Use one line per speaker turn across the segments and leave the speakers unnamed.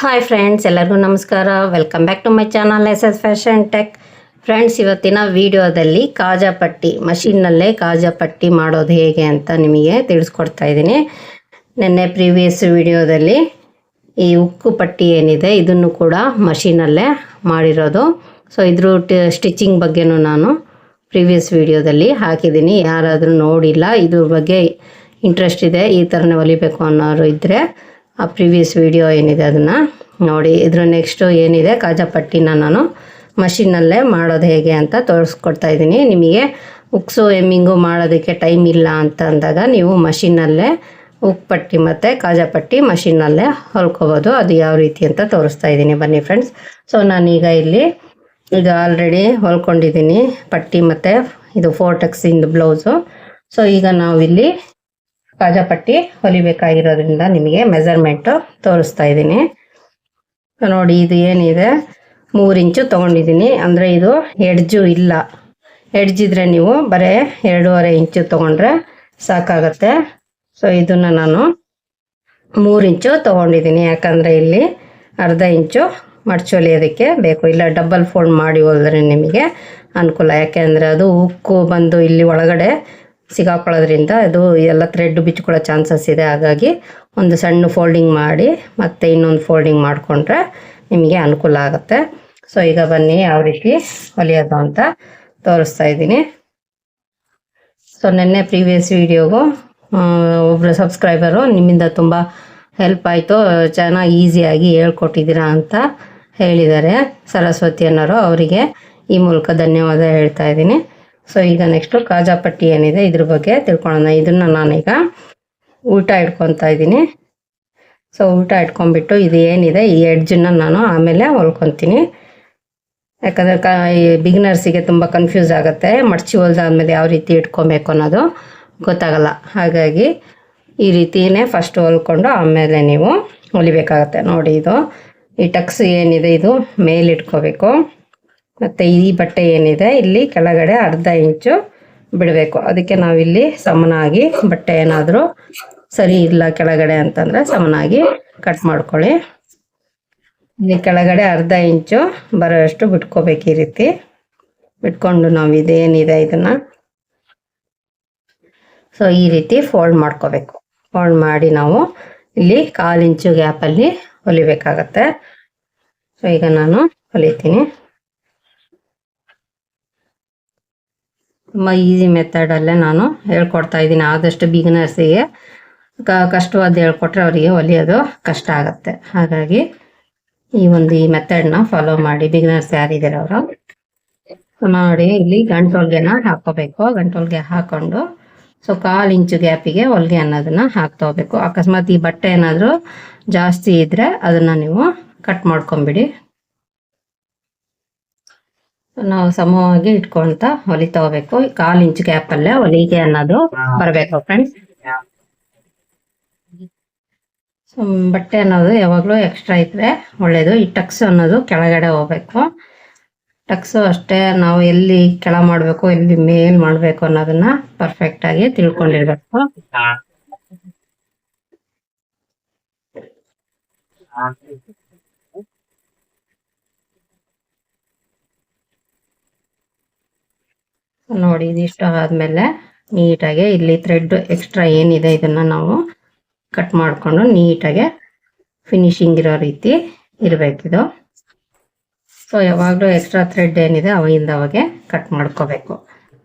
Hi friends ಎಲ್ಲರಿಗೂ ನಮಸ್ಕಾರ. Welcome back to my channel S S fashion tech friends ಇವತ್ತಿನ ವಿಡಿಯೋದಲ್ಲಿ ಕಾಜಾ ಪಟ್ಟಿ ಮಷಿನ್ನಲ್ಲೇ ಕಾಜಾ ಪಟ್ಟಿ ಮಾಡೋದು ಹೇಗೆ ಅಂತ ನಿಮಗೆ ತಿಳಿಸ್ಕೊಡ್ತಾ ಇದ್ದೀನಿ. ನಿನ್ನೆ ಪ್ರೀವಿಯಸ್ ವಿಡಿಯೋದಲ್ಲಿ ಈ ಉಕ್ಕು ಪಟ್ಟಿ ಏನಿದೆ, ಇದನ್ನು ಕೂಡ ಮಷಿನಲ್ಲೇ ಮಾಡಿರೋದು. ಸೊ ಇದ್ರ ಸ್ಟಿಚಿಂಗ್ ಬಗ್ಗೆನೂ ನಾನು ಪ್ರೀವಿಯಸ್ ವಿಡಿಯೋದಲ್ಲಿ ಹಾಕಿದ್ದೀನಿ. ಯಾರಾದರೂ ನೋಡಿಲ್ಲ, ಇದ್ರ ಬಗ್ಗೆ ಇಂಟ್ರೆಸ್ಟ್ ಇದೆ, ಈ ಥರನೇ ಹೊಲಿಬೇಕು ಅನ್ನೋರು ಇದ್ದರೆ ಆ ಪ್ರಿವಿಯಸ್ ವಿಡಿಯೋ ಏನಿದೆ ಅದನ್ನು ನೋಡಿ. ಇದ್ರ ನೆಕ್ಸ್ಟು ಏನಿದೆ? ಕಾಜಾ ಪಟ್ಟಿನ ನಾನು ಮಷಿನ್ನಲ್ಲೇ ಮಾಡೋದು ಹೇಗೆ ಅಂತ ತೋರಿಸ್ಕೊಡ್ತಾ ಇದ್ದೀನಿ. ನಿಮಗೆ ಉಕ್ಸು ಎಮ್ಮಿಂಗು ಮಾಡೋದಕ್ಕೆ ಟೈಮ್ ಇಲ್ಲ ಅಂತ ಅಂದಾಗ ನೀವು ಮಷಿನ್ನಲ್ಲೇ ಉಕ್ಪಟ್ಟಿ ಮತ್ತು ಕಾಜಾ ಪಟ್ಟಿ ಮಷಿನ್ನಲ್ಲೇ ಹೊಲ್ಕೋಬೋದು. ಅದು ಯಾವ ರೀತಿ ಅಂತ ತೋರಿಸ್ತಾ ಇದ್ದೀನಿ. ಬನ್ನಿ ಫ್ರೆಂಡ್ಸ್ ಸೊ ನಾನೀಗ ಇಲ್ಲಿ ಈಗ ಆಲ್ರೆಡಿ ಹೊಲ್ಕೊಂಡಿದ್ದೀನಿ ಪಟ್ಟಿ ಮತ್ತು ಇದು ಫೋರ್ ಬ್ಲೌಸು ಸೊ ಈಗ ನಾವಿಲ್ಲಿ ಕಾಜಾ ಪಟ್ಟಿ ಹೊಲಿಬೇಕಾಗಿರೋದ್ರಿಂದ ನಿಮಗೆ ಮೆಜರ್ಮೆಂಟು ತೋರಿಸ್ತಾ ಇದ್ದೀನಿ. ನೋಡಿ, ಇದು ಏನಿದೆ? ಮೂರು ಇಂಚು ತೊಗೊಂಡಿದ್ದೀನಿ. ಅಂದರೆ ಇದು ಎಡ್ಜು ಇಲ್ಲ. ಎಡ್ಜಿದ್ರೆ ನೀವು ಬರೀ ಎರಡೂವರೆ ಇಂಚು ತೊಗೊಂಡ್ರೆ ಸಾಕಾಗತ್ತೆ. ಸೊ ಇದನ್ನು ನಾನು ಮೂರು ಇಂಚು ತೊಗೊಂಡಿದ್ದೀನಿ. ಯಾಕಂದರೆ ಇಲ್ಲಿ ಅರ್ಧ ಇಂಚು ಮಡ್ಚಿ ಹೊಲಿಯೋದಕ್ಕೆ ಬೇಕು. ಇಲ್ಲ ಡಬಲ್ ಫೋಲ್ಡ್ ಮಾಡಿ ಹೋದ್ರೆ ನಿಮಗೆ ಅನುಕೂಲ. ಯಾಕೆಂದರೆ ಅದು ಉಕ್ಕು ಬಂದು ಇಲ್ಲಿ ಒಳಗಡೆ ಸಿಗಾಕೊಳ್ಳೋದ್ರಿಂದ ಅದು ಎಲ್ಲ ಥ್ರೆಡ್ ಬಿಚ್ಕೊಳ್ಳೋ ಚಾನ್ಸಸ್ ಇದೆ. ಹಾಗಾಗಿ ಒಂದು ಸಣ್ಣ ಫೋಲ್ಡಿಂಗ್ ಮಾಡಿ ಮತ್ತೆ ಇನ್ನೊಂದು ಫೋಲ್ಡಿಂಗ್ ಮಾಡಿಕೊಂಡ್ರೆ ನಿಮಗೆ ಅನುಕೂಲ ಆಗುತ್ತೆ. ಸೊ ಈಗ ಬನ್ನಿ ಯಾವ ರೀತಿ ಹೊಲಿಯೋದು ಅಂತ ತೋರಿಸ್ತಾ ಇದ್ದೀನಿ. ಸೊ ನಿನ್ನೆ ಪ್ರೀವಿಯಸ್ ವಿಡಿಯೋಗೂ ಒಬ್ಬರು ಸಬ್ಸ್ಕ್ರೈಬರು ನಿಮ್ಮಿಂದ ತುಂಬ ಹೆಲ್ಪ್ ಆಯಿತು. ಚೆನ್ನಾಗಿ ಈಸಿಯಾಗಿ ಹೇಳ್ಕೊಟ್ಟಿದ್ದೀರಾ ಅಂತ ಹೇಳಿದ್ದಾರೆ. ಸರಸ್ವತಿ ಅನ್ನೋರು ಅವರಿಗೆ ಈ ಮೂಲಕ ಧನ್ಯವಾದ ಹೇಳ್ತಾ ಇದ್ದೀನಿ. ಸೊ ಈಗ ನೆಕ್ಸ್ಟು ಕಾಜಾ ಪಟ್ಟಿ ಏನಿದೆ, ಇದ್ರ ಬಗ್ಗೆ ತಿಳ್ಕೊಳ್ಳೋಣ. ಇದನ್ನು ನಾನೀಗ ಊಟ ಇಟ್ಕೊತಾ ಇದ್ದೀನಿ. ಸೊ ಊಟ ಇಟ್ಕೊಂಬಿಟ್ಟು ಇದು ಏನಿದೆ, ಈ ಎಡ್ಜನ್ನ ನಾನು ಆಮೇಲೆ ಹೊಲ್ಕೊತೀನಿ. ಯಾಕಂದರೆ ಕ, ಈ ಬಿಗಿನರ್ಸಿಗೆ ತುಂಬ ಕನ್ಫ್ಯೂಸ್ ಆಗುತ್ತೆ, ಮಡ್ಚಿ ಹೊಲ್ದಾದ್ಮೇಲೆ ಯಾವ ರೀತಿ ಇಟ್ಕೊಬೇಕು ಅನ್ನೋದು ಗೊತ್ತಾಗಲ್ಲ. ಹಾಗಾಗಿ ಈ ರೀತಿಯೇ ಫಸ್ಟ್ ಹೊಲ್ಕೊಂಡು ಆಮೇಲೆ ನೀವು ಹೊಲಿಬೇಕಾಗತ್ತೆ. ನೋಡಿ ಇದು, ಈ ಟಕ್ಸ್ ಏನಿದೆ, ಇದು ಮೇಲೆ ಇಟ್ಕೋಬೇಕು. ಮತ್ತು ಈ ಬಟ್ಟೆ ಏನಿದೆ, ಇಲ್ಲಿ ಕೆಳಗಡೆ ಅರ್ಧ ಇಂಚು ಬಿಡಬೇಕು. ಅದಕ್ಕೆ ನಾವಿಲ್ಲಿ ಸಮನಾಗಿ ಬಟ್ಟೆ ಏನಾದರೂ ಸರಿ ಇಲ್ಲ ಕೆಳಗಡೆ ಅಂತಂದರೆ ಸಮನಾಗಿ ಕಟ್ ಮಾಡ್ಕೊಳ್ಳಿ. ಇಲ್ಲಿ ಕೆಳಗಡೆ ಅರ್ಧ ಇಂಚು ಬರೋಷ್ಟು ಬಿಟ್ಕೋಬೇಕು ಈ ರೀತಿ. ಬಿಟ್ಕೊಂಡು ನಾವು ಇದೇನಿದೆ ಇದನ್ನು. ಸೊ ಈ ರೀತಿ ಫೋಲ್ಡ್ ಮಾಡ್ಕೋಬೇಕು. ಫೋಲ್ಡ್ ಮಾಡಿ ನಾವು ಇಲ್ಲಿ ಕಾಲು ಇಂಚು ಗ್ಯಾಪಲ್ಲಿ ಹೊಲಿಬೇಕಾಗತ್ತೆ. ಸೊ ಈಗ ನಾನು ಹೊಲಿತೀನಿ. ತುಂಬ ಈಸಿ ಮೆಥಡಲ್ಲೇ ನಾನು ಹೇಳ್ಕೊಡ್ತಾ ಇದ್ದೀನಿ. ಆದಷ್ಟು ಬಿಗಿನರ್ಸಿಗೆ ಕಷ್ಟವಾದ ಹೇಳ್ಕೊಟ್ರೆ ಅವರಿಗೆ ಹೊಲಿಯೋದು ಕಷ್ಟ ಆಗುತ್ತೆ. ಹಾಗಾಗಿ ಈ ಒಂದು ಈ ಮೆಥಡ್ನ ಫಾಲೋ ಮಾಡಿ. ಬಿಗಿನರ್ಸ್ ಯಾರಿದ್ದಾರೆ ಅವರು? ನೋಡಿ ಇಲ್ಲಿ ಗಂಟೊಲ್ಗೆನ ಹಾಕೋಬೇಕು ಗಂಟೊಲ್ಗೆ ಹಾಕೊಂಡು ಸೊ ಕಾಲು ಇಂಚು ಗ್ಯಾಪಿಗೆ ಹೊಲಿಗೆ ಅನ್ನೋದನ್ನ ಹಾಕ್ತಾ ಹೋಗ್ಬೇಕು. ಅಕಸ್ಮಾತ್ ಈ ಬಟ್ಟೆ ಏನಾದರೂ ಜಾಸ್ತಿ ಇದ್ರೆ ಅದನ್ನ ನೀವು ಕಟ್ ಮಾಡ್ಕೊಂಬಿಡಿ. ನಾವು ಸಮವಾಗಿ ಇಟ್ಕೊಂತ ಹೊಲಿತಾ ಹೋಗ್ಬೇಕು ಕಾಲು ಗ್ಯಾಪ್ ಅಲ್ಲೇ ಹೊಲಿಗೆ ಅನ್ನೋದು ಬರಬೇಕು ಫ್ರೆಂಡ್ಸ್ ಬಟ್ಟೆ ಅನ್ನೋದು ಯಾವಾಗಲೂ ಎಕ್ಸ್ಟ್ರಾ ಇದ್ರೆ ಒಳ್ಳೇದು. ಈ ಟಕ್ಸ್ ಅನ್ನೋದು ಕೆಳಗಡೆ ಹೋಗ್ಬೇಕು. ಟಕ್ಸು ಅಷ್ಟೇ ನಾವು ಎಲ್ಲಿ ಕೆಳ ಮಾಡಬೇಕು ಎಲ್ಲಿ ಮೇಲ್ ಮಾಡಬೇಕು ಅನ್ನೋದನ್ನ ಪರ್ಫೆಕ್ಟ್ ಆಗಿ ತಿಳ್ಕೊಂಡಿರ್ಬೇಕು. ನೋಡಿ ಇದಿಷ್ಟು ಆದಮೇಲೆ ನೀಟಾಗಿ ಇಲ್ಲಿ ಥ್ರೆಡ್ ಎಕ್ಸ್ಟ್ರಾ ಏನಿದೆ ಇದನ್ನು ನಾವು ಕಟ್ ಮಾಡಿಕೊಂಡು ನೀಟಾಗೆ ಫಿನಿಶಿಂಗ್ ಇರೋ ರೀತಿ ಇರಬೇಕಿದು ಸೊ ಯಾವಾಗಲೂ ಎಕ್ಸ್ಟ್ರಾ ಥ್ರೆಡ್ ಏನಿದೆ ಅವಾಗಿಂದ ಅವಾಗೆ ಕಟ್ ಮಾಡ್ಕೋಬೇಕು.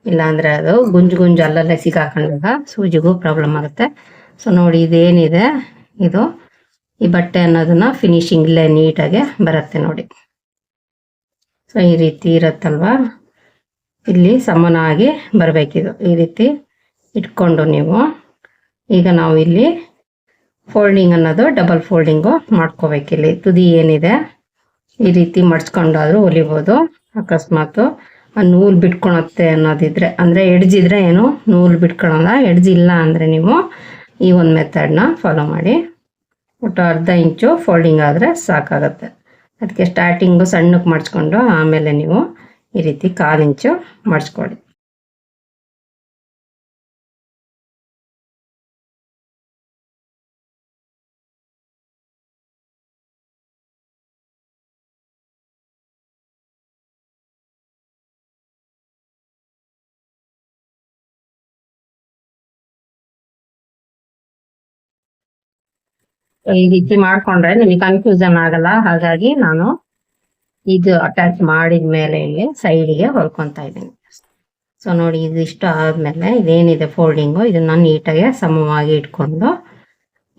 ಇಲ್ಲಾಂದರೆ ಅದು ಗುಂಜು ಗುಂಜು ಅಲ್ಲಲ್ಲೇ ಸಿಗಾಕೊಂಡಾಗ ಸೂಜಿಗೂ ಪ್ರಾಬ್ಲಮ್ ಆಗುತ್ತೆ. ಸೊ ನೋಡಿ, ಇದೇನಿದೆ ಇದು. ಈ ಬಟ್ಟೆ ಅನ್ನೋದನ್ನ ಫಿನಿಶಿಂಗ್ ಇಲ್ಲೇ ನೀಟಾಗಿ ಬರುತ್ತೆ ನೋಡಿ. ಸೊ ಈ ರೀತಿ ಇರುತ್ತಲ್ವಾ? ಇಲ್ಲಿ ಸಮನಾಗಿ ಬರಬೇಕಿದು. ಈ ರೀತಿ ಇಟ್ಕೊಂಡು ನೀವು ಈಗ ನಾವು ಇಲ್ಲಿ ಫೋಲ್ಡಿಂಗ್ ಅನ್ನೋದು ಡಬಲ್ ಫೋಲ್ಡಿಂಗು ಮಾಡ್ಕೋಬೇಕಿಲ್ಲಿ ತುದಿ ಏನಿದೆ, ಈ ರೀತಿ ಮಡ್ಚ್ಕೊಂಡಾದ್ರೂ ಹೊಲಿಬೋದು ಅಕಸ್ಮಾತ್ ಆ ನೂಲು ಬಿಟ್ಕೊಳತ್ತೆ ಅನ್ನೋದಿದ್ರೆ, ಅಂದರೆ ಎಡ್ಜಿದ್ರೆ ಏನು, ನೂಲು ಬಿಟ್ಕೊಳಲ್ಲ, ಎಡ್ಜ್ ಇಲ್ಲ ಅಂದರೆ ನೀವು ಈ ಒಂದು ಮೆಥಡ್ನ ಫಾಲೋ ಮಾಡಿ. ಒಟ್ಟು ಅರ್ಧ ಇಂಚು ಫೋಲ್ಡಿಂಗ್ ಆದರೆ ಸಾಕಾಗುತ್ತೆ. ಅದಕ್ಕೆ ಸ್ಟಾರ್ಟಿಂಗು ಸಣ್ಣಕ್ಕೆ ಮಡ್ಚ್ಕೊಂಡು ಆಮೇಲೆ ನೀವು ಈ ರೀತಿ ಕಾಲು ಇಂಚು ಮಡಿಸ್ಕೊಳ್ಳಿ. ಈ ರೀತಿ ಮಾಡ್ಕೊಂಡ್ರೆ ನಿಮಗೆ ಕನ್ಫ್ಯೂಸನ್ ಆಗಲ್ಲ. ಹಾಗಾಗಿ ನಾನು ಇದು ಅಟ್ಯಾಚ್ ಮಾಡಿದ ಮೇಲೆ ಇಲ್ಲಿ ಸೈಡಿಗೆ ಹೊಲ್ಕೊತಾ ಇದ್ದೀನಿ. ಸೊ ನೋಡಿ ಇದು ಇಷ್ಟ ಆದ್ಮೇಲೆ ಇದೇನಿದೆ ಫೋಲ್ಡಿಂಗು ಇದನ್ನ ನೀಟಾಗಿ ಸಮವಾಗಿ ಇಟ್ಕೊಂಡು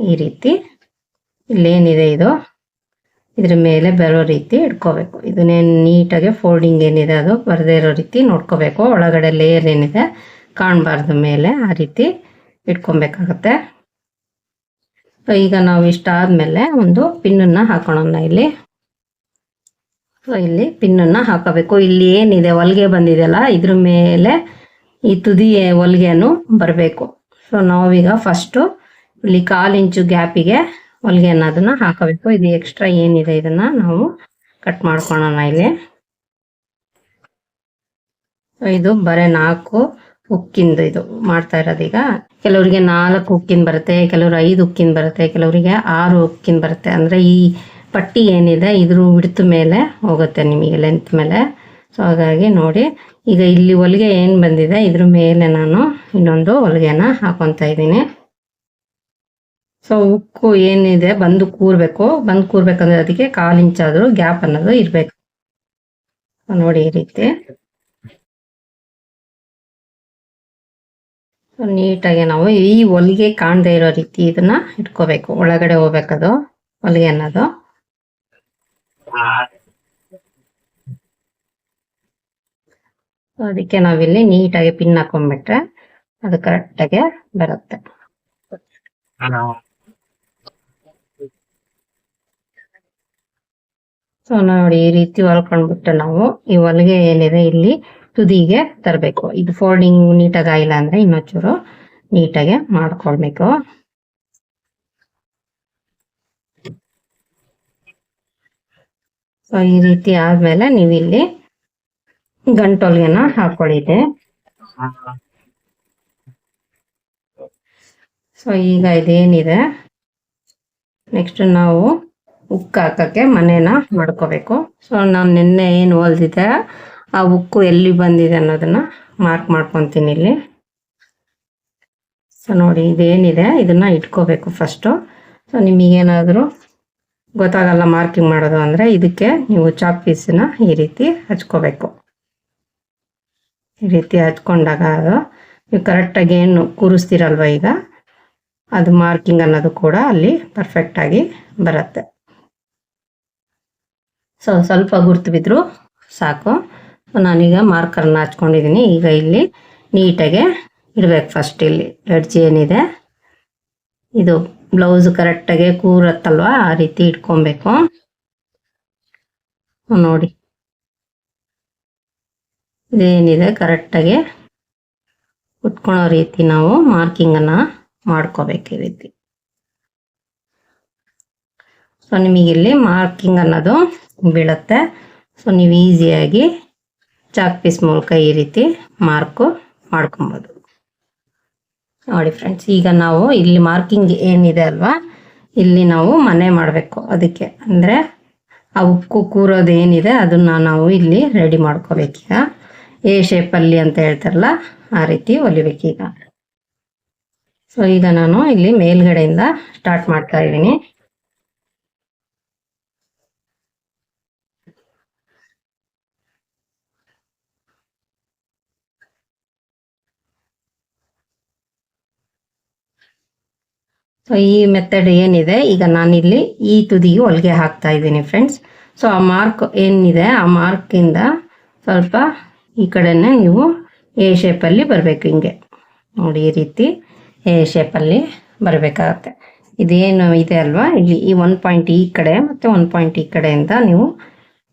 ಈ ರೀತಿ ಇಲ್ಲೇನಿದೆ ಇದು? ಇದ್ರ ಮೇಲೆ ಬರೋ ರೀತಿ ಇಟ್ಕೋಬೇಕು. ಇದನ್ನೇನು ನೀಟಾಗಿ ಫೋಲ್ಡಿಂಗ್ ಏನಿದೆ ಅದು ಬರದೇ ಇರೋ ರೀತಿ ನೋಡ್ಕೋಬೇಕು. ಒಳಗಡೆ ಲೇಯರ್ ಏನಿದೆ ಕಾಣಬಾರ್ದು ಮೇಲೆ ಆ ರೀತಿ ಇಟ್ಕೊಬೇಕಾಗತ್ತೆ. ಈಗ ನಾವು ಇಷ್ಟ ಆದ್ಮೇಲೆ ಒಂದು ಪಿನ್ನನ್ನು ಹಾಕೋಣ ಇಲ್ಲಿ. ಸೊ ಇಲ್ಲಿ ಪಿನ್ನನ್ನ ಹಾಕಬೇಕು. ಇಲ್ಲಿ ಏನಿದೆ? ಹೊಲಿಗೆ ಬಂದಿದೆಯಲ್ಲ, ಇದ್ರ ಮೇಲೆ ಈ ತುದಿ ಹೊಲಿಗೆನು ಬರಬೇಕು. ಸೊ ನಾವೀಗ ಫಸ್ಟು ಇಲ್ಲಿ ಕಾಲು ಇಂಚು ಗ್ಯಾಪಿಗೆ ಹೊಲಿಗೆ ಅನ್ನೋದನ್ನ ಹಾಕಬೇಕು. ಇದು ಎಕ್ಸ್ಟ್ರಾ ಏನಿದೆ ಇದನ್ನ ನಾವು ಕಟ್ ಮಾಡ್ಕೊಳ್ಳೋಣ ಇಲ್ಲಿ. ಇದು ಬರೀ ನಾಲ್ಕು ಉಕ್ಕಿಂದು ಇದು ಮಾಡ್ತಾ ಇರೋದೀಗ ಕೆಲವರಿಗೆ ನಾಲ್ಕು ಉಕ್ಕಿನ ಬರುತ್ತೆ, ಕೆಲವರು ಐದು ಉಕ್ಕಿನ ಬರುತ್ತೆ, ಕೆಲವರಿಗೆ ಆರು ಉಕ್ಕಿನ ಬರುತ್ತೆ. ಅಂದ್ರೆ ಈ ಪಟ್ಟಿ ಏನಿದೆ, ಇದ್ರ ಹಿಡ್ತ ಮೇಲೆ ಹೋಗುತ್ತೆ ನಿಮಗೆ ಲೆಂತ್ ಮೇಲೆ. ಸೊ ಹಾಗಾಗಿ ನೋಡಿ, ಈಗ ಇಲ್ಲಿ ಹೊಲಿಗೆ ಏನು ಬಂದಿದೆ, ಇದ್ರ ಮೇಲೆ ನಾನು ಇನ್ನೊಂದು ಹೊಲಿಗೆನ ಹಾಕೊತಾ ಇದ್ದೀನಿ. ಸೊ ಉಕ್ಕು ಏನಿದೆ, ಬಂದು ಕೂರ್ಬೇಕು. ಬಂದು ಕೂರ್ಬೇಕಂದ್ರೆ ಅದಕ್ಕೆ ಕಾಲು ಇಂಚಾದ್ರೂ ಗ್ಯಾಪ್ ಅನ್ನೋದು ಇರಬೇಕು. ನೋಡಿ ಈ ರೀತಿ. ನೀಟಾಗಿ ನಾವು ಈ ಹೊಲಿಗೆ ಕಾಣದೇ ಇರೋ ರೀತಿ ಇದನ್ನ ಇಟ್ಕೋಬೇಕು. ಒಳಗಡೆ ಹೋಗ್ಬೇಕದು, ಹೊಲಿಗೆ ಅನ್ನೋದು. ಅದಕ್ಕೆ ನಾವಿಲ್ಲಿ ನೀಟಾಗಿ ಪಿನ್ ಹಾಕೊಂಡ್ಬಿಟ್ರೆ ಅದು ಕರೆಕ್ಟಾಗಿ ಬರುತ್ತೆ. ಸೊ ನೋಡಿ ಈ ರೀತಿ ಹೊಲ್ಕೊಂಡ್ಬಿಟ್ಟು ನಾವು ಈ ಹೊಲಿಗೆ ಏನಿದೆ ಇಲ್ಲಿ ತುದಿಗೆ ತರಬೇಕು. ಇದು ಫೋಲ್ಡಿಂಗ್ ನೀಟಾಗಿ ಆಗಿಲ್ಲ ಅಂದ್ರೆ ಇನ್ನೊಂಚೂರು ನೀಟಾಗಿ ಮಾಡ್ಕೊಳ್ಬೇಕು. ಸೊ, ಈ ರೀತಿ ಆದ್ಮೇಲೆ ನೀವು ಇಲ್ಲಿ ಗಂಟೊಲ್ಗೆನ ಹಾಕೊಳ್ಳಿದೆ ಸೊ, ಈಗ ಇದೇನಿದೆ? ನೆಕ್ಸ್ಟ್ ನಾವು ಉಕ್ಕು ಹಾಕಕ್ಕೆ ಮನೇನ ಮಾಡ್ಕೋಬೇಕು. ಸೊ, ನಾನು ನಿನ್ನೆ ಏನು ಹೊಲ್ದಿದ್ದೆ ಆ ಉಕ್ಕು ಎಲ್ಲಿ ಬಂದಿದೆ ಅನ್ನೋದನ್ನ ಮಾರ್ಕ್ ಮಾಡ್ಕೊತೀನಿ ಇಲ್ಲಿ. ಸೊ, ನೋಡಿ, ಇದೇನಿದೆ, ಇದನ್ನ ಇಟ್ಕೋಬೇಕು ಫಸ್ಟು ಸೊ, ನಿಮಗೇನಾದರೂ ಗೊತ್ತಾಗಲ್ಲ ಮಾರ್ಕಿಂಗ್ ಮಾಡೋದು ಅಂದರೆ ಇದಕ್ಕೆ ನೀವು ಚಾಕ್ ಪೀಸನ್ನ ಈ ರೀತಿ ಹಚ್ಕೋಬೇಕು. ಈ ರೀತಿ ಹಚ್ಕೊಂಡಾಗ ಅದು ನೀವು ಕರೆಕ್ಟಾಗಿ ಏನು ಕೂರಿಸ್ತೀರಲ್ವ ಈಗ, ಅದು ಮಾರ್ಕಿಂಗ್ ಅನ್ನೋದು ಕೂಡ ಅಲ್ಲಿ ಪರ್ಫೆಕ್ಟಾಗಿ ಬರುತ್ತೆ. ಸೊ ಸ್ವಲ್ಪ ಗುರ್ತು ಬಿದ್ದರೂ ಸಾಕು. ನಾನೀಗ ಮಾರ್ಕರ್ನ ಹಚ್ಕೊಂಡಿದ್ದೀನಿ ಈಗ ಇಲ್ಲಿ ನೀಟಾಗೆ ಇಡಬೇಕು ಫಸ್ಟ್ ಇಲ್ಲಿ. ಎಡ್ಜ್ ಏನಿದೆ, ಇದು ಬ್ಲೌಸ್ ಕರೆಕ್ಟಾಗಿ ಕೂರತ್ತಲ್ವಾ? ಆ ರೀತಿ ಇಟ್ಕೊಬೇಕು. ನೋಡಿ. ಇದೇನಿದೆ? ಕರೆಕ್ಟಾಗಿ ಉಟ್ಕೊಳ್ಳೋ ರೀತಿ ನಾವು ಮಾರ್ಕಿಂಗನ್ನು ಮಾಡ್ಕೋಬೇಕು ಈ ರೀತಿ. ಸೊ, ನಿಮಗಿಲ್ಲಿ ಮಾರ್ಕಿಂಗ್ ಅನ್ನೋದು ಬೀಳುತ್ತೆ. ಸೊ, ನೀವು ಈಸಿಯಾಗಿ ಚಾಕ್ ಪೀಸ್ ಮೂಲಕ ಈ ರೀತಿ ಮಾರ್ಕು ಮಾಡ್ಕೊಬೋದು. ನೋಡಿ ಫ್ರೆಂಡ್ಸ್ ಈಗ ನಾವು ಇಲ್ಲಿ ಮಾರ್ಕಿಂಗ್ ಏನಿದೆ ಅಲ್ವಾ? ಇಲ್ಲಿ ನಾವು ಮನೆ ಮಾಡಬೇಕು ಅದಕ್ಕೆ. ಅಂದರೆ ಆ ಉಪ್ಪು ಕೂರೋದು ಏನಿದೆ ಅದನ್ನ ನಾವು ಇಲ್ಲಿ ರೆಡಿ ಮಾಡ್ಕೋಬೇಕೀಗ ಎ ಶೇಪಲ್ಲಿ ಅಂತ ಹೇಳ್ತಾರಲ್ಲ, ಆ ರೀತಿ ಹೊಲಿಬೇಕೀಗ ಸೊ ಈಗ ನಾನು ಇಲ್ಲಿ ಮೇಲ್ಗಡೆಯಿಂದ ಸ್ಟಾರ್ಟ್ ಮಾಡ್ತಾ ಇದ್ದೀನಿ. ಸೊ ಈ ಮೆಥಡ್ ಏನಿದೆ? ಈಗ ನಾನಿಲ್ಲಿ ಈ ತುದಿಗೆ ಹೊಲಿಗೆ ಹಾಕ್ತಾ ಇದ್ದೀನಿ ಫ್ರೆಂಡ್ಸ್ ಸೊ ಆ ಮಾರ್ಕ್ ಏನಿದೆ? ಆ ಮಾರ್ಕಿಂದ ಸ್ವಲ್ಪ ಈ ಕಡೆನೇ ನೀವು ಎ ಶೇಪಲ್ಲಿ ಬರಬೇಕು ಹಿಂಗೆ. ನೋಡಿ, ಈ ರೀತಿ ಎ ಶೇಪಲ್ಲಿ ಬರಬೇಕಾಗತ್ತೆ. ಇದೇನು ಇದೆ ಅಲ್ವಾ? ಇಲ್ಲಿ ಈ ಒನ್ ಪಾಯಿಂಟ್ ಈ ಕಡೆ ಮತ್ತು ಒನ್ ಪಾಯಿಂಟ್ ಈ ಕಡೆಯಿಂದ ನೀವು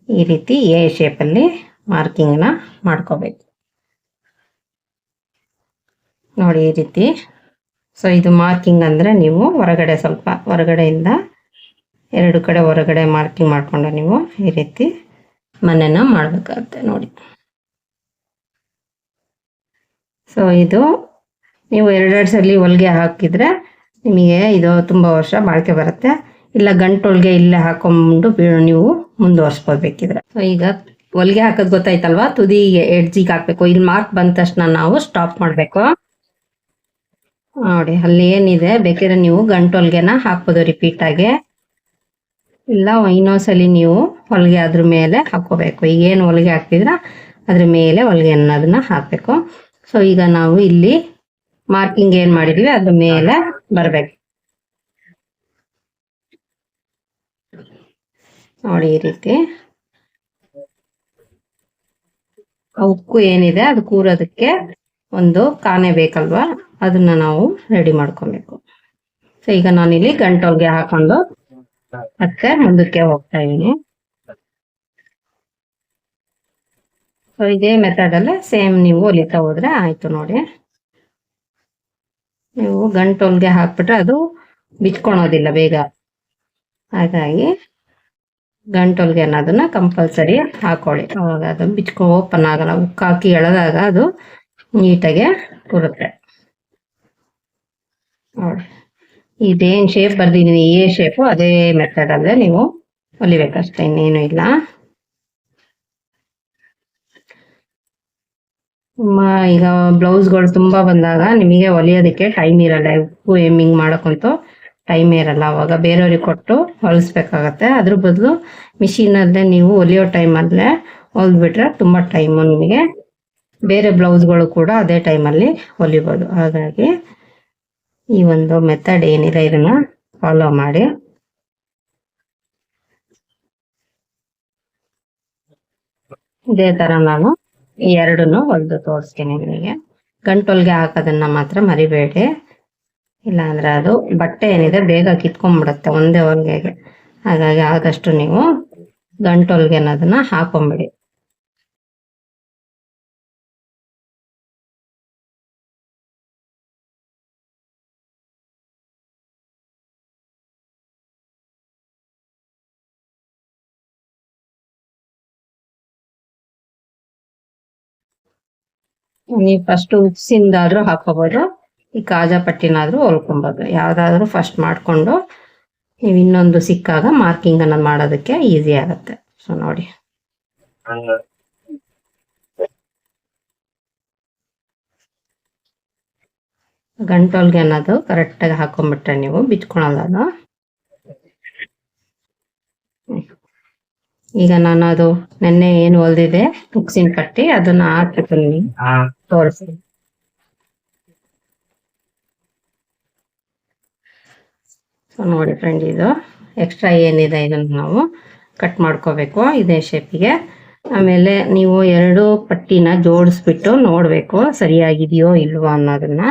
ಈ ರೀತಿ ಎ ಶೇಪಲ್ಲಿ ಮಾರ್ಕಿಂಗ್ನ ಮಾಡ್ಕೋಬೇಕು. ನೋಡಿ, ಈ ರೀತಿ ಸೊ ಇದು ಮಾರ್ಕಿಂಗ್ ಅಂದರೆ ನೀವು ಹೊರಗಡೆ ಸ್ವಲ್ಪ ಹೊರಗಡೆಯಿಂದ ಎರಡು ಕಡೆ ಹೊರಗಡೆ ಮಾರ್ಕಿಂಗ್ ಮಾಡಿಕೊಂಡು ನೀವು ಈ ರೀತಿ ಮನೆನ ಮಾಡಬೇಕಾಗುತ್ತೆ ನೋಡಿ. ಸೊ ಇದು ನೀವು ಎರಡೆರಡು ಸಲ ಹೊಲಿಗೆ ಹಾಕಿದರೆ ನಿಮಗೆ ಇದು ತುಂಬ ವರ್ಷ ಬಾಳಿಕೆ ಬರುತ್ತೆ. ಇಲ್ಲ ಗಂಟು ಹೊಲಿಗೆ ಇಲ್ಲೇ ಹಾಕೊಂಡು ನೀವು ಮುಂದುವರ್ಸ್ಕೋಬೇಕಿದ್ರೆ ಸೊ ಈಗ ಹೊಲಿಗೆ ಹಾಕೋದು ಗೊತ್ತಾಯ್ತಲ್ವಾ? ತುದಿಗೆ ಎಡ್ಜಿಗೆ ಹಾಕಬೇಕು. ಇಲ್ಲಿ ಮಾರ್ಕ್ ಬಂದ ತಕ್ಷಣ ನಾವು ಸ್ಟಾಪ್ ಮಾಡಬೇಕು. ನೋಡಿ, ಅಲ್ಲಿ ಏನಿದೆ? ಬೇಕಿದ್ರೆ ನೀವು ಗಂಟೊಲ್ಗೆನ ಹಾಕ್ಬೋದು ರಿಪೀಟ್ ಆಗಿ. ಇಲ್ಲ, ಇನ್ನೊಂದ್ಸಲಿ ನೀವು ಹೊಲಿಗೆ ಅದ್ರ ಮೇಲೆ ಹಾಕೋಬೇಕು ಈಗ ಏನು ಹೊಲಿಗೆ ಹಾಕ್ತಿದ್ರ? ಅದ್ರ ಮೇಲೆ ಹೊಲಿಗೆ ಅನ್ನೋದನ್ನ ಹಾಕಬೇಕು. ಸೊ ಈಗ ನಾವು ಇಲ್ಲಿ ಮಾರ್ಕಿಂಗ್ ಏನ್ ಮಾಡಿದ್ವಿ? ಅದ್ರ ಮೇಲೆ ಬರ್ಬೇಕು. ನೋಡಿ, ಈ ರೀತಿ. ಉಕ್ಕು ಏನಿದೆ? ಅದು ಕೂರೋದಕ್ಕೆ ಒಂದು ಕಾನೆ ಬೇಕಲ್ವಾ? ಅದನ್ನ ನಾವು ರೆಡಿ ಮಾಡ್ಕೊಬೇಕು. ಸೊ ಈಗ ನಾನಿಲ್ಲಿ ಗಂಟೋಲ್ಗೆ ಹಾಕೊಂಡು ಮತ್ತೆ ಮುಂದಕ್ಕೆ ಹೋಗ್ತಾ ಇದೀನಿ ಸೊ ಇದೇ ಮೆಥಡ್ ಅಲ್ಲೇ ಸೇಮ್ ನೀವು ಹೊಲಿತಾ ಹೋದ್ರೆ ಆಯ್ತು ನೋಡಿ. ನೀವು ಗಂಟೋಲ್ಗೆ ಹಾಕ್ಬಿಟ್ರೆ ಅದು ಬಿಚ್ಕೊಳೋದಿಲ್ಲ ಬೇಗ. ಹಾಗಾಗಿ ಗಂಟೋಲ್ಗೆ ಅನ್ನೋದನ್ನ ಕಂಪಲ್ಸರಿ ಹಾಕೊಳ್ಳಿ. ಅವಾಗ ಅದು ಬಿಚ್ಕೊ ಓಪನ್ ಆಗಲ್ಲ. ಉಕ್ಕಾಕಿ ಎಳೆದಾಗ ಅದು ನೀಟಾಗೆ ಕೂರುತ್ತೆ. ನೋಡಿ ಇದೇನ್ ಶೇಪ್ ಬರ್ದಿದೀನಿ ಏ ಶೇಪು ಅದೇ ಮೆಥಡ್ ಅಲ್ಲೇ ನೀವು ಹೊಲಿಬೇಕಷ್ಟೆ ಇನ್ನೇನು ಇಲ್ಲ. ಈಗ ಬ್ಲೌಸ್ಗಳು ತುಂಬಾ ಬಂದಾಗ ನಿಮಗೆ ಹೊಲಿಯೋದಕ್ಕೆ ಟೈಮ್ ಇರಲ್ಲ, ಉಪ್ಪು ಎಮ್ಮಿಂಗ್ ಮಾಡೋಕ್ಕಂತೂ ಟೈಮ್ ಇರಲ್ಲ, ಅವಾಗ ಬೇರೆಯವ್ರಿಗೆ ಕೊಟ್ಟು ಹೊಲಿಸ್ಬೇಕಾಗತ್ತೆ. ಅದ್ರ ಬದಲು ಮಿಷಿನಲ್ಲೇ ನೀವು ಹೊಲಿಯೋ ಟೈಮಲ್ಲೇ ಹೊಲಿದ್ಬಿಟ್ರೆ ತುಂಬಾ ಟೈಮು ನಿಮಗೆ ಬೇರೆ ಬ್ಲೌಸ್ಗಳು ಕೂಡ ಅದೇ ಟೈಮಲ್ಲಿ ಹೊಲಿಬೋದು. ಹಾಗಾಗಿ ಈ ಒಂದು ಮೆಥಡ್ ಏನಿದೆ ಇದನ್ನ ಫಾಲೋ ಮಾಡಿ. ಇದೇ ತರ ನಾನು ಎರಡನ್ನು ಹೊಲ್ದು ತೋರಿಸ್ತೀನಿ ನಿಮಗೆ. ಗಂಟೊಲ್ಗೆ ಹಾಕೋದನ್ನ ಮಾತ್ರ ಮರಿಬೇಡಿ. ಇಲ್ಲ ಅಂದ್ರೆ ಅದು ಬಟ್ಟೆ ಏನಿದೆ ಬೇಗ ಕಿತ್ಕೊಂಡ್ಬಿಡುತ್ತೆ ಒಂದೇ ಹೊಲ್ಗೆಗೆ ಹಾಗಾಗಿ ಆದಷ್ಟು ನೀವು ಗಂಟೊಲ್ಗೆ ಅನ್ನೋದನ್ನ ಹಾಕೊಂಬಿಡಿ. ನೀವು ಫಸ್ಟ್ ಉಪ್ಸಿಂದಾದ್ರೂ ಹಾಕೋಬೋದು ಈ ಕಾಜಾ ಪಟ್ಟಿನಾದ್ರೂ ಹೊಲ್ಕೊಬೋದು. ಯಾವ್ದಾದ್ರು ಫಸ್ಟ್ ಮಾಡಿಕೊಂಡು ನೀವು ಇನ್ನೊಂದು ಸಿಕ್ಕಾಗ ಮಾರ್ಕಿಂಗ್ ಅನ್ನೋದು ಮಾಡೋದಕ್ಕೆ ಈಸಿ ಆಗುತ್ತೆ. ಸೊ ನೋಡಿ. ಗಂಟೋಲ್ಗೆ ಅನ್ನೋದು ಕರೆಕ್ಟಾಗಿ ಹಾಕೊಂಡ್ಬಿಟ್ರೆ ನೀವು ಬಿಚ್ಕೊಳಲ್ಲ ಅದು ಈಗ ನಾನು ಅದು ನೆನ್ನೆ ಏನು ಹೊಲ್ದಿದೆ? ಉಕ್ಸಿನ ಪಟ್ಟಿ. ಅದನ್ನ ಹಾಕಿದ್ದೀನಿ ತೋರಿಸಿ. ಸೊ ನೋಡಿ ಫ್ರೆಂಡ್ ಇದು ಎಕ್ಸ್ಟ್ರಾ ಏನಿದೆ ಇದನ್ನು ನಾವು ಕಟ್ ಮಾಡ್ಕೋಬೇಕು ಇದೇ ಶೇಪಿಗೆ ಆಮೇಲೆ ನೀವು ಎರಡು ಪಟ್ಟಿನ ಜೋಡಿಸ್ಬಿಟ್ಟು ನೋಡಬೇಕು ಸರಿಯಾಗಿದೆಯೋ ಇಲ್ವೋ ಅನ್ನೋದನ್ನ.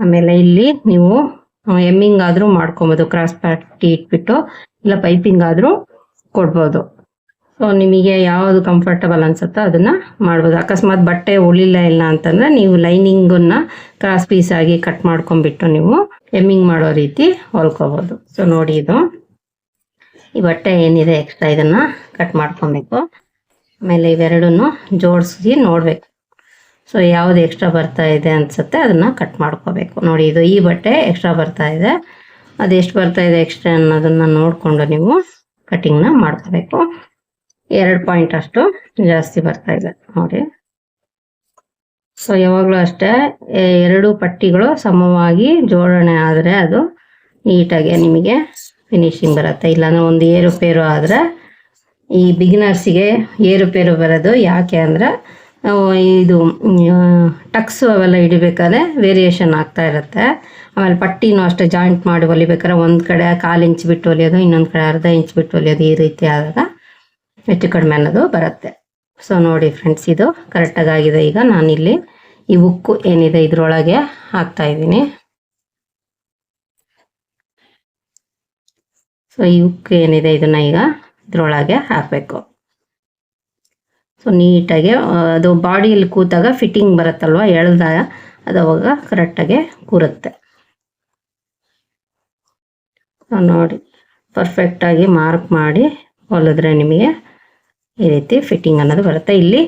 ಆಮೇಲೆ ಇಲ್ಲಿ ನೀವು ಎಮ್ಮಿಂಗ್ ಆದರೂ ಮಾಡ್ಕೊಬೋದು ಕ್ರಾಸ್ ಪಟ್ಟಿ ಇಟ್ಬಿಟ್ಟು, ಇಲ್ಲ ಪೈಪಿಂಗ್ ಆದರೂ ಕೊಡ್ಬೋದು. ಸೊ ನಿಮಗೆ ಯಾವುದು ಕಂಫರ್ಟಬಲ್ ಅನ್ಸುತ್ತೋ ಅದನ್ನು ಮಾಡ್ಬೋದು. ಅಕಸ್ಮಾತ್ ಬಟ್ಟೆ ಉಳಿಲ್ಲ ಇಲ್ಲ ಅಂತಂದರೆ ನೀವು ಲೈನಿಂಗನ್ನು ಕ್ರಾಸ್ ಪೀಸ್ ಆಗಿ ಕಟ್ ಮಾಡ್ಕೊಂಡ್ಬಿಟ್ಟು ನೀವು ಎಮ್ಮಿಂಗ್ ಮಾಡೋ ರೀತಿ ಹೊಲ್ಕೋಬೋದು. ಸೊ ನೋಡಿ ಇದು. ಈ ಬಟ್ಟೆ ಏನಿದೆ ಎಕ್ಸ್ಟ್ರಾ ಇದನ್ನು ಕಟ್ ಮಾಡ್ಕೊಬೇಕು. ಆಮೇಲೆ ಇವೆರಡನ್ನು ಜೋಡಿಸಿ ನೋಡಬೇಕು. ಸೊ ಯಾವ್ದು ಎಕ್ಸ್ಟ್ರಾ ಬರ್ತಾ ಇದೆ ಅನಿಸುತ್ತೆ ಅದನ್ನು ಕಟ್ ಮಾಡ್ಕೋಬೇಕು. ನೋಡಿ ಇದು ಈ ಬಟ್ಟೆ ಎಕ್ಸ್ಟ್ರಾ ಬರ್ತಾ ಇದೆ. ಅದು ಎಷ್ಟು ಬರ್ತಾ ಇದೆ ಎಕ್ಸ್ಟ್ರಾ ಅನ್ನೋದನ್ನು ನೋಡಿಕೊಂಡು ನೀವು ಕಟ್ಟಿಂಗ್ನ ಮಾಡ್ಕೋಬೇಕು. ಎರಡು ಪಾಯಿಂಟ್ ಅಷ್ಟು ಜಾಸ್ತಿ ಬರ್ತಾ ಇದೆ, ನೋಡಿ. ಸೊ ಯಾವಾಗಲೂ ಅಷ್ಟೇ ಎರಡು ಪಟ್ಟಿಗಳು ಸಮವಾಗಿ ಜೋಡಣೆ ಆದರೆ ಅದು ನೀಟಾಗಿ ನಿಮಗೆ ಫಿನಿಶಿಂಗ್ ಬರುತ್ತೆ. ಇಲ್ಲಾಂದ್ರೆ ಒಂದು ಏರುಪೇರು ಆದರೆ ಈ ಬಿಗಿನರ್ಸಿಗೆ ಏರುಪೇರು ಬರೋದು ಯಾಕೆ ಅಂದರೆ ಇದು ಟಕ್ಸ್ ಅವೆಲ್ಲ ಹಿಡಿಬೇಕಾದ್ರೆ ವೇರಿಯೇಷನ್ ಆಗ್ತಾ ಇರುತ್ತೆ. ಆಮೇಲೆ ಪಟ್ಟಿನೂ ಅಷ್ಟೇ ಜಾಯಿಂಟ್ ಮಾಡಿ ಹೊಲಿಬೇಕಾದ್ರೆ ಒಂದು ಕಡೆ ಕಾಲು ಇಂಚ್ ಬಿಟ್ಟು ಹೊಲಿಯೋದು ಇನ್ನೊಂದು ಕಡೆ ಅರ್ಧ ಇಂಚ್ ಬಿಟ್ಟು ಹೊಲಿಯೋದು ಈ ರೀತಿ ಆದಾಗ ಹೆಚ್ಚು ಕಡಿಮೆ ಅನ್ನೋದು ಬರುತ್ತೆ. ಸೊ ನೋಡಿ ಫ್ರೆಂಡ್ಸ್ ಇದು ಕರೆಕ್ಟಾಗಿ ಆಗಿದೆ. ಈಗ ನಾನಿಲ್ಲಿ ಈ ಉಕ್ಕು ಏನಿದೆ ಇದರೊಳಗೆ ಹಾಕ್ತಾ ಇದ್ದೀನಿ. ಸೊ ಈ ಉಕ್ಕು ಏನಿದೆ ಇದನ್ನ ಈಗ ಇದರೊಳಗೆ ಹಾಕಬೇಕು. ಸೊ ನೀಟಾಗಿ ಅದು ಬಾಡಿಯಲ್ಲಿ ಕೂತಾಗ ಫಿಟ್ಟಿಂಗ್ ಬರುತ್ತಲ್ವ ಎಳ್ದಾಗ ಅದು ಅವಾಗ ಕರೆಕ್ಟಾಗಿ ಕೂರುತ್ತೆ. ನೋಡಿ ಪರ್ಫೆಕ್ಟಾಗಿ ಮಾರ್ಕ್ ಮಾಡಿ ಹೊಲಿದ್ರೆ ನಿಮಗೆ ಈ ರೀತಿ ಫಿಟ್ಟಿಂಗ್ ಅನ್ನೋದು ಬರುತ್ತೆ. ಇಲ್ಲಿ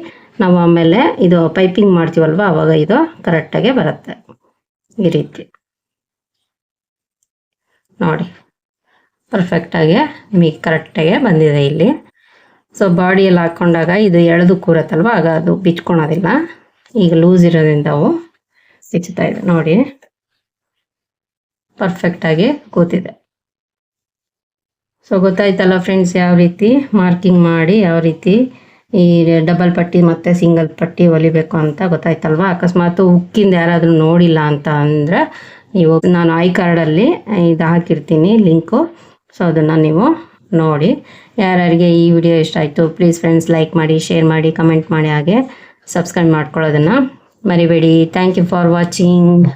ನಾವು ಆಮೇಲೆ ಇದು ಪೈಪಿಂಗ್ ಮಾಡ್ತೀವಲ್ವ, ಅವಾಗ ಇದು ಕರೆಕ್ಟಾಗೆ ಬರುತ್ತೆ. ಈ ರೀತಿ. ನೋಡಿ ಪರ್ಫೆಕ್ಟಾಗೆ ನಿಮಗೆ ಕರೆಕ್ಟಾಗೆ ಬಂದಿದೆ ಇಲ್ಲಿ. ಸೊ ಬಾಡಿಯಲ್ಲಿ ಹಾಕ್ಕೊಂಡಾಗ ಇದು ಎಳೆದು ಕೂರತ್ತಲ್ವ, ಆಗ ಅದು ಬಿಚ್ಕೊಳೋದಿಲ್ಲ. ಈಗ ಲೂಸ್ ಇರೋದ್ರಿಂದ ಅವು ಸಿಚ್ತಾ ಇದೆ. ನೋಡಿ ಪರ್ಫೆಕ್ಟಾಗಿ ಕೂತಿದೆ. ಸೊ ಗೊತ್ತಾಯ್ತಲ್ಲ ಫ್ರೆಂಡ್ಸ್ ಯಾವ ರೀತಿ ಮಾರ್ಕಿಂಗ್ ಮಾಡಿ ಯಾವ ರೀತಿ ಈ ಡಬಲ್ ಪಟ್ಟಿ ಮತ್ತು ಸಿಂಗಲ್ ಪಟ್ಟಿ ಹೊಲಿಬೇಕು ಅಂತ ಗೊತ್ತಾಯ್ತಲ್ವ? ಅಕಸ್ಮಾತ್ ಉಕ್ಕಿಂದ ಯಾರಾದರೂ ನೋಡಿಲ್ಲ ಅಂತ ಅಂದರೆ ನೀವು ನಾನು ಐ ಕಾರ್ಡಲ್ಲಿ ಇದು ಹಾಕಿರ್ತೀನಿ ಲಿಂಕು ಸೊ ಅದನ್ನು ನೀವು ನೋಡಿ. ಯಾರ್ಯಾರಿಗೆ ಈ ವಿಡಿಯೋ ಇಷ್ಟ ಆಯಿತು ಪ್ಲೀಸ್ ಫ್ರೆಂಡ್ಸ್ ಲೈಕ್ ಮಾಡಿ ಶೇರ್ ಮಾಡಿ ಕಮೆಂಟ್ ಮಾಡಿ ಹಾಗೆ ಸಬ್ಸ್ಕ್ರೈಬ್ ಮಾಡ್ಕೊಳ್ಳೋದನ್ನು ಮರಿಬೇಡಿ. Thank you for watching